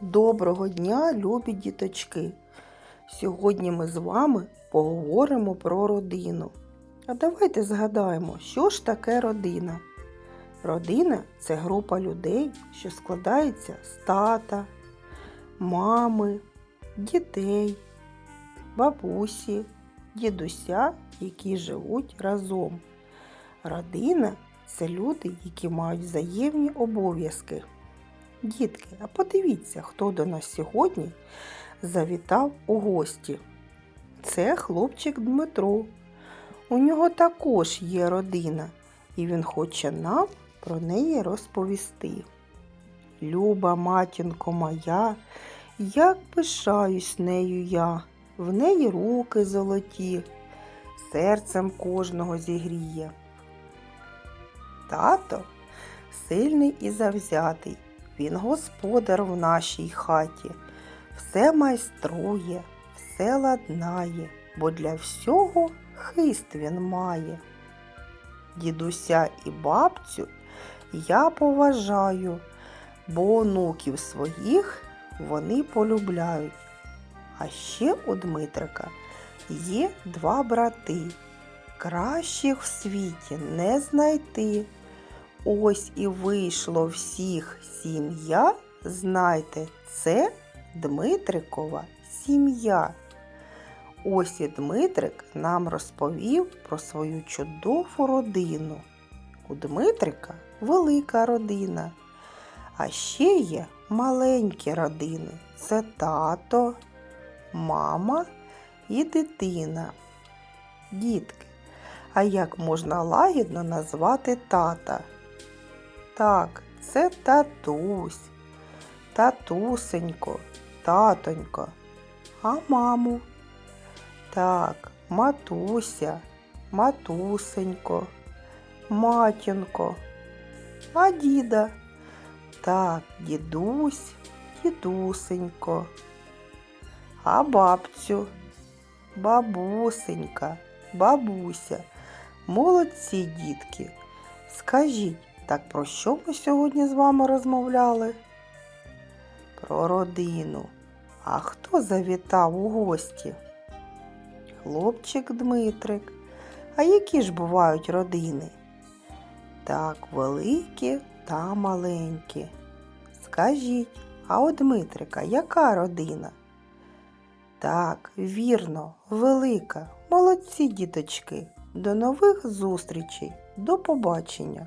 Доброго дня, любі діточки! Сьогодні ми з вами поговоримо про родину. А давайте згадаємо, що ж таке родина. Родина це група людей, що складається з тата, мами, дітей, бабусі, дідуся, які живуть разом. Родина це люди, які мають взаємні обов'язки. Дітки, а подивіться, хто до нас сьогодні завітав у гості. Це хлопчик Дмитро. У нього також є родина, і він хоче нам про неї розповісти. Люба матінко моя, як пишаюсь нею я, в неї руки золоті, серцем кожного зігріє. Тато сильний і завзятий, він господар в нашій хаті, все майструє, все ладнає, бо для всього хист він має. Дідуся і бабцю я поважаю, бо онуків своїх вони полюбляють. А ще у Дмитрика є два брати. Кращих в світі не знайти. Ось і вийшло всіх сім'я. Знайте, це Дмитрикова сім'я. Ось і Дмитрик нам розповів про свою чудову родину. У Дмитрика велика родина, а ще є маленькі родини. Це тато, мама і дитина. Дітки, а як можна лагідно назвати тата? Так, це татусь, татусенько, татонько. А маму? Так, матуся, матусенько, матінко. А діда? Так, дідусь, дідусенько. А бабцю? Бабусенька, бабуся. Молодці, дітки. Скажіть, так про що ми сьогодні з вами розмовляли? Про родину. А хто завітав у гості? Хлопчик Дмитрик. А які ж бувають родини? Так, великі та маленькі. Скажіть, а у Дмитрика яка родина? Так, вірно, велика. Молодці, діточки. До нових зустрічей. До побачення.